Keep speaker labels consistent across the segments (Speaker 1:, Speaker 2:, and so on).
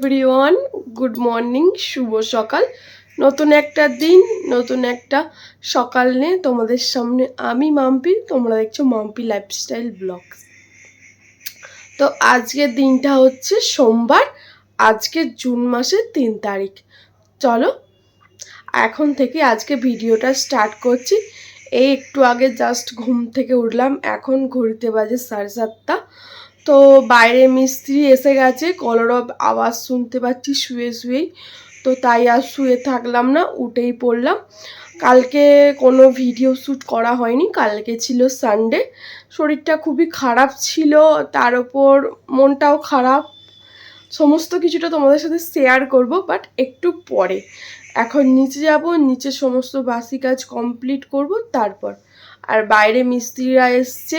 Speaker 1: Everyone good morning শুভ সকাল। নতুন একটা দিন, নতুন একটা সকাল নিয়ে তোমাদের সামনে আমি মাম্পি, তোমরা দেখছ মাম্পি লাইফস্টাইল ব্লগ তো আজকের দিনটা হচ্ছে সোমবার, আজকে জুন মাসের তিন তারিখ। চলো, এখন থেকে আজকে ভিডিওটা স্টার্ট করছি। এই একটু আগে জাস্ট ঘুম থেকে উঠলাম, এখন ঘড়িতে বাজে সাড়ে সাতটা। তো বাইরে মিস্ত্রি এসে গেছে কলরব আওয়াজ শুনতে পাচ্ছি, শুয়ে শুয়েই। তো তাই আর শুয়ে থাকলাম না, উঠেই পড়লাম। কালকে কোনো ভিডিও শ্যুট করা হয়নি, কালকে ছিল সানডে শরীরটা খুবই খারাপ ছিল, তার ওপর মনটাও খারাপ। সমস্ত কিছুটা তোমাদের সাথে শেয়ার করব বাট একটু পরে। এখন নিচে যাব, নিচে সমস্ত বাসি কাজ কমপ্লিট করব, তারপর আর বাইরে মিস্ত্রিরা এসছে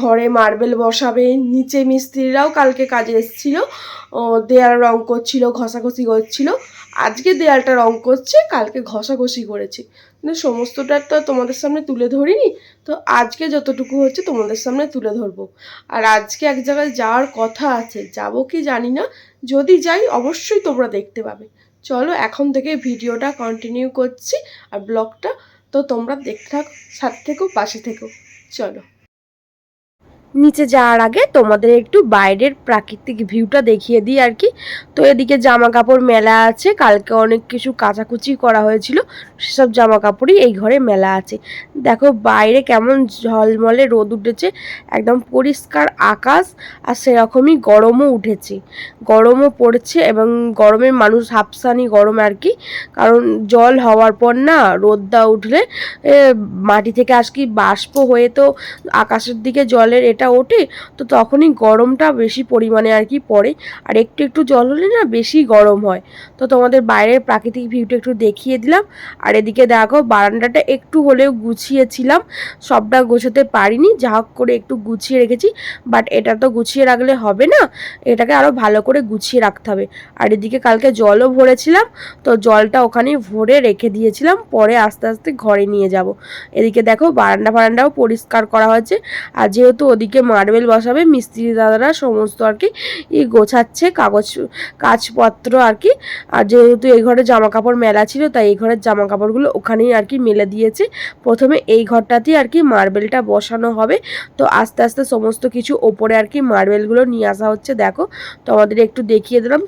Speaker 1: ঘরে মার্বেল বসাবে, নিচে মিস্ত্রিরাও কালকে কাজে এসেছিল। দেয়াল রং করছিল, ঘষাঘষি করছিল। আজকে দেয়ালটা রং করছে, কালকে ঘষাঘষি করেছে। কিন্তু সমস্তটা তো তোমাদের সামনে তুলে ধরিনি, তো আজকে যতটুকু হচ্ছে তোমাদের সামনে তুলে ধরবো। আর আজকে এক জায়গায় যাওয়ার কথা আছে, যাব কি জানি না, যদি যাই অবশ্যই তোমরা দেখতে পাবে। চলো এখন থেকে ভিডিওটা কন্টিনিউ করছি, আর ব্লগটা তো তোমরা দেখতে থাকো সাথে থেকো পাশে থেকো। চলো। নিচে যাওয়ার আগে তোমাদের একটু বাইরের প্রাকৃতিক ভিউটা দেখিয়ে দিই আর কি। তো এদিকে জামা কাপড় মেলা আছে, কালকে অনেক কিছু কাচাকুচি করা হয়েছিল, সেসব জামা কাপড়ই এই ঘরে মেলা আছে। দেখো বাইরে কেমন ঝলমলে রোদ উঠেছে, একদম পরিষ্কার আকাশ আর সেরকমই গরমও উঠেছে। গরমও পড়ছে এবং গরমের মানুষ হাফসানি গরম আর কি, কারণ জল হওয়ার পর না রোদটা উঠলে মাটি থেকে আজকে বাষ্প হয়ে তো আকাশের দিকে জলের এটা ওঠে, তো তখনই গরমটা বেশি পরিমাণে আর কি পড়ে। আর একটু একটু জল হলে না বেশি গরম হয়। তো তোমাদের বাইরের প্রাকৃতিক ভিউটা একটু দেখিয়ে দিলাম। আর এদিকে দেখো, বারান্দাটা একটু হলেও গুছিয়েছিলাম। সবটা গোছাতে পারিনি, যা হোক করে একটু গুছিয়ে রেখেছি। বাট এটা তো গুছিয়ে রাখলে হবে না, এটাকে আরও ভালো করে গুছিয়ে রাখতে হবে। আর এদিকে কালকে জলও ভরেছিলাম, তো জলটা ওখানে ভরে রেখে দিয়েছিলাম। পরে আস্তে আস্তে ঘরে নিয়ে যাব। এদিকে দেখো বারান্দা ফারান্দাও পরিষ্কার করা হয়েছে। আর যেহেতু ওদিকে মার্বেল বসাবে, মিস্ত্রি দাদারা সমস্ত আর কি ই গোছাচ্ছে কাগজ, কাজপত্র আর কি। আর যেহেতু এই ঘরে জামা কাপড় মেলা ছিল, তাই এই ঘরের জামা কাপড়গুলো ওখানেই আর কি মেলে দিয়েছে। প্রথমে এই ঘরটাতেই আর কি মার্বেলটা বসানো হবে। তো আস্তে আস্তে সমস্ত কিছু ওপরে আর কি মার্বেলগুলো নিয়ে আসা হচ্ছে, দেখো। তো আমাদের একটু দেখিয়ে দিলাম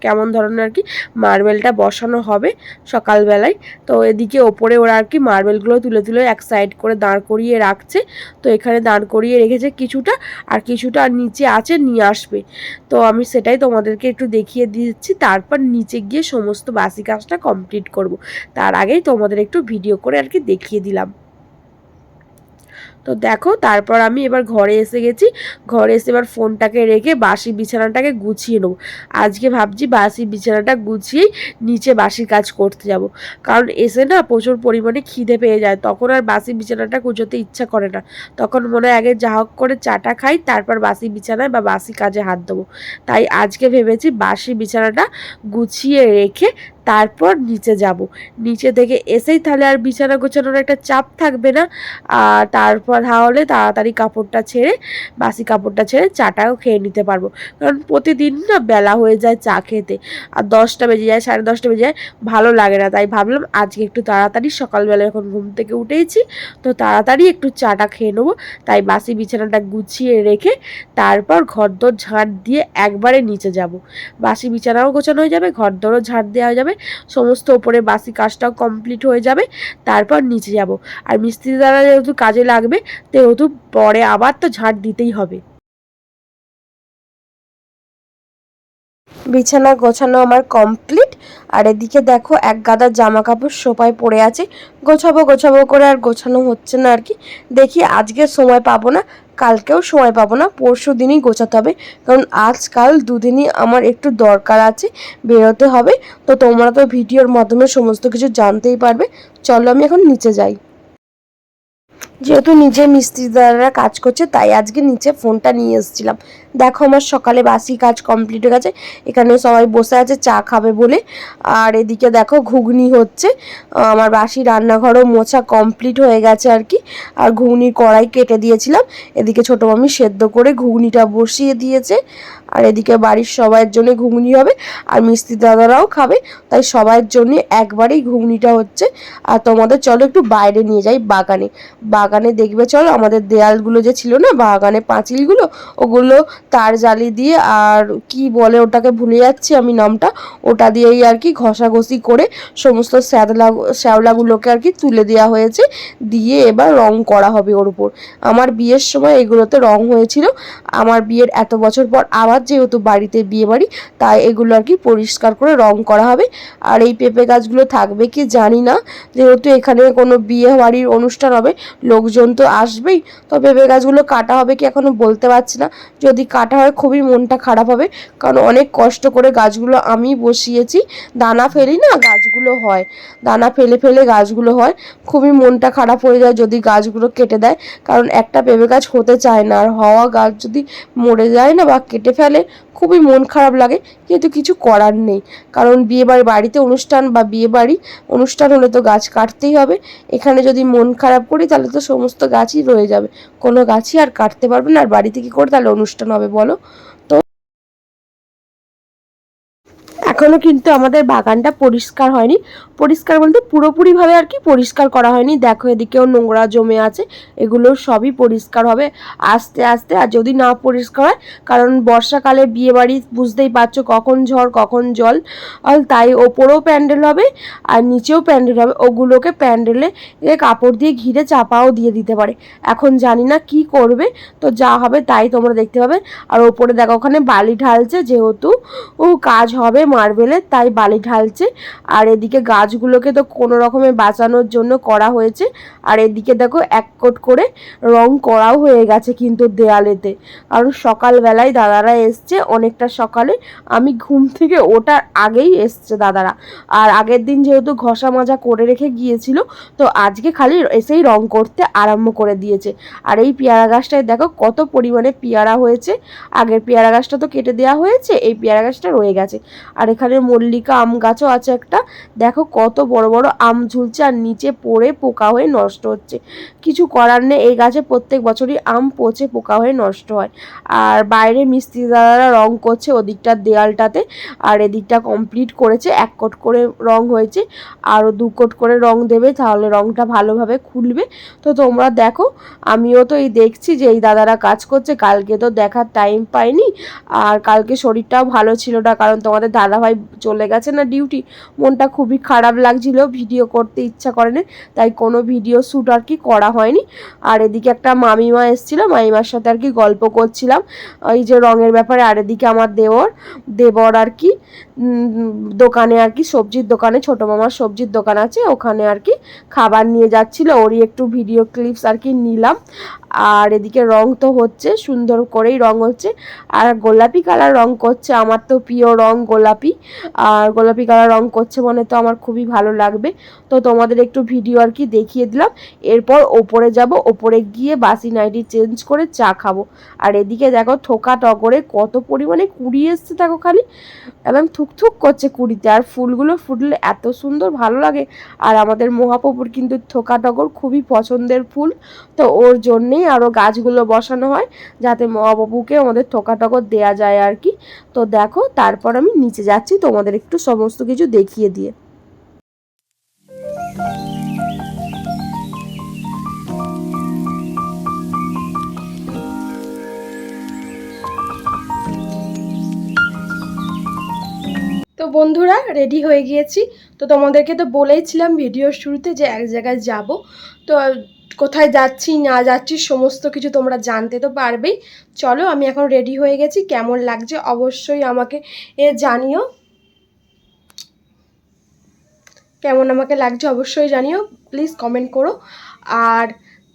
Speaker 1: কেমন- ধরনের আর কি মার্বেলটা বসানো হবে সকালবেলায়। তো এদিকে ওপরে ওরা আর কি মার্বেলগুলো তুলে তুলে এক সাইড করে দাঁড় করিয়ে রাখছে। তো এখানে দাঁড় করিয়ে রেখেছে কিছুটা আর কিছুটা নিচে আছে, নিয়ে আসবে। তো আমি সেটাই তোমাদেরকে একটু দেখিয়ে দিচ্ছি। তারপর নিচে গিয়ে সমস্ত বাসি কাজটা কমপ্লিট করব। তার আগেই তোমাদের একটু ভিডিও করে আর কি দেখিয়ে দিলাম। তো দেখো, তারপর আমি এবার ঘরে এসে গেছি। ঘরে এসে এবার ফোনটাকে রেখে বাসি বিছানাটাকে গুছিয়ে নেব। আজকে ভাবছি বাসি বিছানাটা গুছিয়েই নিচে বাসি কাজ করতে যাব। কারণ এসে না প্রচুর পরিমাণে খিদে পেয়ে যায়। তখন আর বাসি বিছানাটা গুছোতে ইচ্ছা করে না। তখন মনে হয় আগে যা হোক করে চাটা খাই, তারপর বাসি বিছানায় বা বাসি কাজে হাত দেবো। তাই আজকে ভেবেছি বাসি বিছানাটা গুছিয়ে রেখে তারপর নিচে যাব। নিচে থেকে এসেই তাহলে আর বিছানা গোছানোর একটা চাপ থাকবে না। আর তারপর তাহলে তাড়াতাড়ি কাপড়টা ছেড়ে, বাসি কাপড়টা ছেড়ে চাটাও খেয়ে নিতে পারব। কারণ প্রতিদিন না বেলা হয়ে যায় চা খেতে। আর দশটা বেজে যায়, সাড়ে দশটা বেজে যায়, ভালো লাগে না। তাই ভাবলাম আজকে একটু তাড়াতাড়ি সকালবেলা এখন ঘুম থেকে উঠেইছি, তো তাড়াতাড়ি একটু চাটা খেয়ে নেব। তাই বাসি বিছানাটা গুছিয়ে রেখে তারপর ঘর ঘরদোর ঝাঁট দিয়ে একবারে নিচে যাব। বাসি বিছানাও গোছানো হয়ে যাবে, ঘরদোরও ঝাঁট দেওয়া হয়ে যাবে। সমস্ত ওপরে বাসি কাজটাও কমপ্লিট হয়ে যাবে, তারপর নিচে যাব। আর মিস্ত্রি দ্বারা যেহেতু কাজে লাগবে সেহেতু পরে আবার তো ঝাড় দিতেই হবে। বিছানা গোছানো আমার কমপ্লিট আর এদিকে দেখো এক গাদা জামা কাপড় সোফায় পড়ে আছে। গোছাবো গোছাবো করে আর গোছানো হচ্ছে না আর কি। দেখি আজকে সময় পাবো না কালকেও সময় পাবো না, পরশু দিনই গোছাতে হবে। কারণ আজকাল দুদিনই আমার একটু দরকার আছে, বেরোতে হবে। তো তোমরা তো ভিডিওর মাধ্যমে সমস্ত কিছু জানতেই পারবে। চলো আমি এখন নিচে যাই। যেহেতু নিজে মিস্ত্রিদাররা কাজ করছে, তাই আজকে নিচে ফোনটা নিয়ে এসেছিলাম। দেখো আমার সকালে বাসি কাজ কমপ্লিট হয়ে গেছে এখানে সবাই বসে আছে, চা খাবে বলে। আর এদিকে দেখো ঘুগনি হচ্ছে, আমার বাসি রান্নাঘরও মোছা কমপ্লিট হয়ে গেছে আর কি। আর ঘুগনির কড়াই কেটে দিয়েছিলাম, এদিকে ছোটো মামি সেদ্ধ করে ঘুগনিটা বসিয়ে দিয়েছে। আর এদিকে বাড়ির সবাইয়ের জন্য ঘুগনি হবে, আর মিস্ত্রি দাদারাও খাবে, তাই সবাইয়ের জন্য একবারেই ঘুগনিটা হচ্ছে। আর তোমাদের চলো একটু বাইরে নিয়ে যাই বাগানে। বাগানে দেখবে, চলো আমাদের দেয়ালগুলো যে ছিল না, বাগানে পাঁচিলগুলো, ওগুলো তার জালি দিয়ে আর কি বলে ওটাকে ভুলে যাচ্ছি আমি নামটা, ওটা দিয়েই আর কি ঘষাঘষি করে সমস্ত শ্যাদলা, শ্যাওলাগুলোকে আর কি তুলে দেওয়া হয়েছে, দিয়ে এবার রং করা হবে ওর উপর। আমার বিয়ের সময় এগুলোতে রং হয়েছিল, আমার বিয়ের এত বছর পর আবার যেহেতু বাড়িতে বিয়ে বাড়ি, তাই এগুলো আর কি পরিষ্কার করে রং করা হবে। আর এই পেঁপে গাছগুলো থাকবে কি জানি না, যেহেতু এখানে কোনো বিয়ে বাড়ির অনুষ্ঠান হবে লোকজন তো আসবেই, তো পেঁপে গাছগুলো কাটা হবে কি এখনও বলতে পারছি না। যদি কাটা হয় খুবই মনটা খারাপ হবে, কারণ অনেক কষ্ট করে গাছগুলো আমি বসিয়েছি, দানা ফেলি না, গাছগুলো হয়। দানা ফেলে ফেলে গাছগুলো হয়, খুবই মনটা খারাপ হয়ে যায় যদি গাছগুলো কেটে দেয়, কারণ একটা পেঁপে গাছ হতে চায় না। আর হওয়া গাছ যদি মরে যায় না বা কেটে ফেলে, খুবই মন খারাপ লাগে, কিন্তু কিছু করার নেই। কারণ বিয়ে বাড়ি বাড়িতে অনুষ্ঠান বা বিয়ে বাড়ি অনুষ্ঠান হলে তো গাছ কাটতেই হবে। এখানে যদি মন খারাপ করি তাহলে তো সমস্ত গাছই রয়ে যাবে। কোনো গাছই আর কাটতে পারবে না। আর বাড়িতে কি করে তাহলে অনুষ্ঠান হবে বলো? এখনও কিন্তু আমাদের বাগানটা পরিষ্কার হয়নি। পরিষ্কার বলতে পুরোপুরিভাবে আর কি পরিষ্কার করা হয়নি। দেখো এদিকেও নোংরা জমে আছে, এগুলো সবই পরিষ্কার হবে আস্তে আস্তে। আর যদি না পরিষ্কার হয়, কারণ বর্ষাকালে বিয়ে বাড়ি বুঝতেই পারছ কখন ঝড়, কখন জল। তাই ওপরেও প্যান্ডেল হবে আর নিচেও প্যান্ডেল হবে। ওগুলোকে প্যান্ডেলে কাপড় দিয়ে ঘিরে চাপাও দিয়ে দিতে পারে। এখন জানি না কি করবে, তো যা হবে তাই তোমরা দেখতে পাবে। আর ওপরে দেখো ওখানে বালি ঢালছে যেহেতু কাজ হবে মার্বেলের তাই বালি ঢালছে। আর এদিকে গাছগুলোকে তো কোনো রকমে বাঁচানোর জন্য করা হয়েছে। আর এদিকে দেখো এক কোট করে রং করাও হয়ে গেছে কিন্তু দেয়ালেতে। কারণ সকালবেলায় দাদারা এসছে অনেকটা সকালে। আমি ঘুম থেকে ওটার আগেই এসছে দাদারা। আর আগের দিন যেহেতু ঘষা মাজা করে রেখে গিয়েছিল, তো আজকে খালি এসেই রং করতে আরম্ভ করে দিয়েছে। আর এই পেয়ারা গাছটায় দেখো কত পরিমাণে পেয়ারা হয়েছে। আগের পেয়ারা গাছটা তো কেটে দেওয়া হয়েছে, এই পেয়ারা গাছটা রয়ে গেছে। আর এখানে মল্লিকা আম গাছও আছে একটা। দেখো কত বড় বড় আম ঝুলছে আর নিচে পড়ে পোকা হয়ে নষ্ট হচ্ছে। কিছু করার নেই, এই গাছে প্রত্যেক বছরই আম পচে পোকা হয়ে নষ্ট হয়। আর বাইরে মিস্ত্রি দাদারা রং করছে ওদিকটার দেয়ালটাতে, আর এদিকটা কমপ্লিট করেছে, এক কোট করে রং হয়েছে। আরও দু কোট করে রং দেবে, তাহলে রংটা ভালোভাবে খুলবে। তো তোমরা দেখো, আমিও তো এই দেখছি যে এই দাদারা কাজ করছে, কালকে তো দেখার টাইম পাইনি। আর কালকে শরীরটাও ভালো ছিল না, কারণ তোমাদের দাদাভাই চলে গেছে। না ডিউটি মনটা খুবই খারাপ লাগছিল ভিডিও করতে ইচ্ছা করেনি, তাই কোনো ভিডিও শ্যুট আর কি করা হয়নি। আর এদিকে একটা মামিমা এসেছিল, মামিমার সাথে আর কি গল্প করছিলাম। এই যে রঙের ব্যাপারে, আর এদিকে আমার দেওর, দেবর আর কি দোকানে আর কি, সবজির দোকানে, ছোটো মামার সবজির দোকান আছে, ওখানে আর কি খাবার নিয়ে যাচ্ছিল। ওরই একটু ভিডিও ক্লিপস আর কি নিলাম। আর এদিকে রং তো হচ্ছে, সুন্দর করেই রং হচ্ছে। আর গোলাপি কালার রং করছে, আমার তো প্রিয় রং গোলাপি। আর গোলাপি কালার রং করছে মানে তো আমার খুবই ভালো লাগবে। তো তোমাদের একটু ভিডিও আর কি দেখিয়ে দিলাম। এরপর ওপরে যাব, ওপরে গিয়ে বাসি নাইটি চেঞ্জ করে চা খাব। আর এদিকে দেখো ঠোকা টগরে কত পরিমাণে কুড়ি এসছে দেখো খালি। একদম থুকথুক করছে কুড়িতে, আর ফুলগুলো ফুটলে এত সুন্দর ভালো লাগে। আর আমাদের মহাপ্রভুর কিন্তু থোকা টগর খুবই পছন্দের ফুল। তো ওর জন্যেই আরও গাছগুলো বসানো হয়, যাতে মহাপ্রভুকে আমাদের ঠোকা টগর দেওয়া যায় আর কি। তো দেখো, তারপর আমি নিচে যাচ্ছি, তোমাদের একটু সমস্ত কিছু দেখিয়ে দিয়ে। তো বন্ধুরা রেডি হয়ে গিয়েছি। তো তোমাদেরকে তো বলেইছিলাম ভিডিওর শুরুতে যে এক জায়গায় যাব। তো কোথায় যাচ্ছি, না যাচ্ছি, সমস্ত কিছু তোমরা জানতে তো পারবেই। চলো, আমি এখন রেডি হয়ে গেছি, কেমন লাগছে অবশ্যই আমাকে, এ, জানিও। কেমন আমাকে লাগছে অবশ্যই জানিও প্লিজ কমেন্ট করো। আর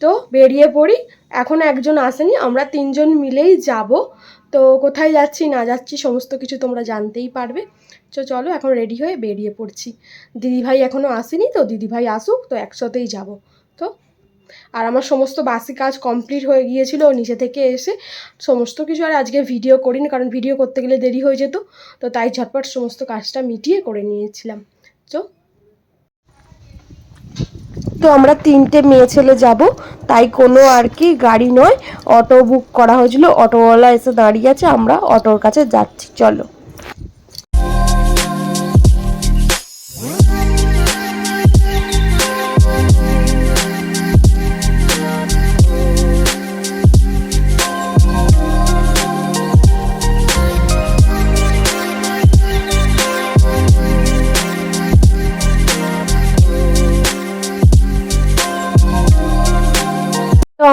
Speaker 1: তো, বেরিয়ে পড়ি এখনও একজন আসেনি, আমরা তিনজন মিলেই যাব। তো, কোথায় যাচ্ছি, না যাচ্ছি, সমস্ত কিছু তোমরা জানতেই পারবে। তো, চলো, এখন রেডি হয়ে বেরিয়ে পড়ছি। দিদিভাই এখনও আসেনি, তো দিদিভাই আসুক, তো একসাথেই যাব। তো আর আমার সমস্ত বাসি কাজ কমপ্লিট হয়ে গিয়েছিল, নিচে থেকে এসে সমস্ত কিছু আর আজকে ভিডিও করিনি, কারণ ভিডিও করতে গেলে দেরি হয়ে যেত, তো তাই ঝটপট সমস্ত কাজটা মিটিয়ে করে নিয়েছিলাম। তো তো আমরা তিনটে মেয়ে ছেলে যাব, তাই কোনো আর কি গাড়ি নয় অটো বুক করা হয়েছিল অটোওয়ালা এসে দাঁড়িয়ে আছে, আমরা অটোর কাছে যাচ্ছি, চলো।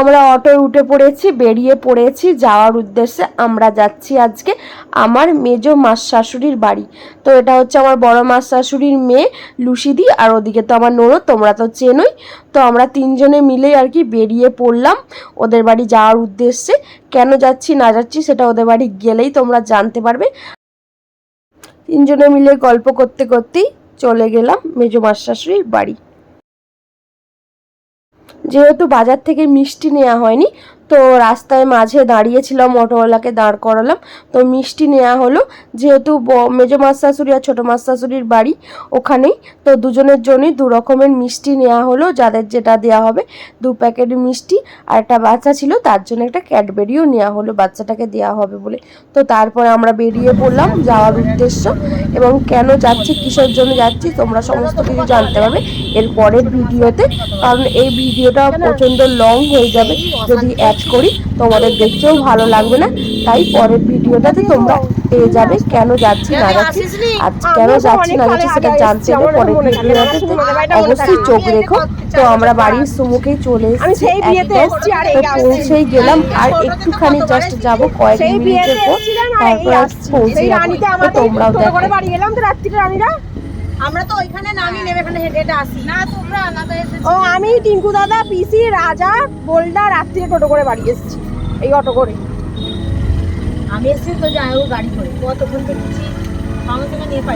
Speaker 1: আমরা অটোয় উঠে পড়েছি, বেরিয়ে পড়েছি। যাওয়ার উদ্দেশ্যে আমরা যাচ্ছি আজকে আমার মেজ মাস শাশুড়ির বাড়ি। তো এটা হচ্ছে আমার বড় মাস শাশুড়ির মেয়ে লুসিদি আর ওদিকে তো আমার ননদ তোমরা তো চেনোই। তো আমরা তিনজনে মিলেই আর কি বেরিয়ে পড়লাম ওদের বাড়ি যাওয়ার উদ্দেশ্যে। কেন যাচ্ছি, না যাচ্ছি সেটা ওদের বাড়ি গেলেই তোমরা জানতে পারবে। তিনজনে মিলে গল্প করতে করতেই চলে গেলাম মেজো মাস শাশুড়ির বাড়ি। যেহেতু বাজার থেকে মিষ্টি নেওয়া হয়নি তো রাস্তায় মাঝে দাঁড়িয়েছিলাম, অটোওয়ালাকে দাঁড় করালাম। তো মিষ্টি নেওয়া হলো, যেহেতু মেজো মাছ শাশুড়ি আর ছোটো মাছ শাশুড়ির বাড়ি ওখানেই, তো দুজনের জন্যই দু রকমের মিষ্টি নেওয়া হলো, যাদের যেটা দেওয়া হবে, দু প্যাকেট মিষ্টি আর একটা বাচ্চা ছিল, তার জন্য একটা ক্যাডবেরিও নেওয়া হলো, বাচ্চাটাকে দেওয়া হবে বলে। তো তারপরে আমরা বেরিয়ে পড়লাম যাওয়ার উদ্দেশ্য, এবং কেন যাচ্ছি, কিসের জন্য যাচ্ছি, তোমরা সমস্ত কিছু জানতে পারবে এর পরের ভিডিওতে, কারণ এই ভিডিওটা প্রচণ্ড লং হয়ে যাবে, যদি অ্যাড করি তোমাদের দেখতেও ভালো লাগবে না। তাই পরের ভিডিওটাতে তোমরা পেয়ে যাবে। কেন যাচ্ছি না যাচ্ছি? আজ কেন যাচ্ছি না যাচ্ছি সেটা জানতে হলে পরের ভিডিওটাতে অবশ্যই চোখ রেখো। তো আমরা বাড়ির সুমুখেই চলে এসেছি একদম।
Speaker 2: আর।
Speaker 1: পৌঁছেই গেলাম। আর একটুখানি জাস্ট যাব কয়েক মিনিটের পর।
Speaker 2: আর
Speaker 1: তারপর পৌঁছে যাব। তোমরাও দেখো।
Speaker 2: রাত্রিরে রানীরা।
Speaker 3: আমরা তো ওইখানে নামি নেবে এখানে হেঁটে হেঁটে আসি। না তোমরা আলাদা এসেছ।
Speaker 2: ও আমি টিঙ্কু দাদা পিসি রাজা বোল্ডা রাত্রিরে টোটো করে বাড়ি এসেছি এই অটো করে।
Speaker 3: আমি এসেছি তো যাই হোক গাড়ি করে। কতক্ষণ দেখেছি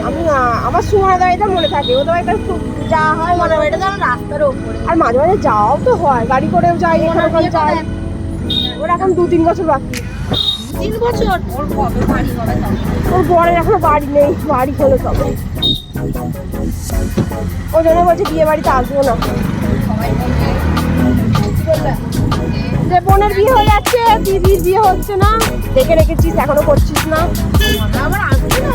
Speaker 2: আমি আমার সুমনা দাঁড়িয়ে মনে থাকে। ওদের বাড়িতে খুব যাওয়া হয়
Speaker 3: মনে হয় এটা রাস্তার ওপরে।
Speaker 2: আর মাঝে মাঝে যাওয়াও তো হয়। গাড়ি করেও যাই এখানে ওখানে যাই। ওর এখন দু তিন বছর বাকি।
Speaker 3: তিন বছর? ওর
Speaker 2: বরের এখনও বাড়ি নেই বাড়ি হলো তবে ওই জন্য বলছে বিয়ে বাড়িতে আসব না। যে বোনের বিয়ে হয়ে যাচ্ছে, দিদির বিয়ে হচ্ছে না। দেখে রেখেছিস, এখনও করছিস না।
Speaker 3: আবার আসবি না।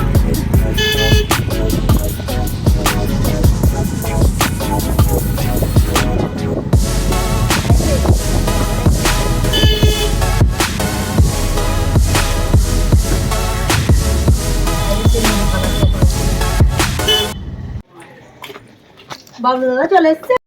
Speaker 3: বাবলু দাদা চলে এসছে।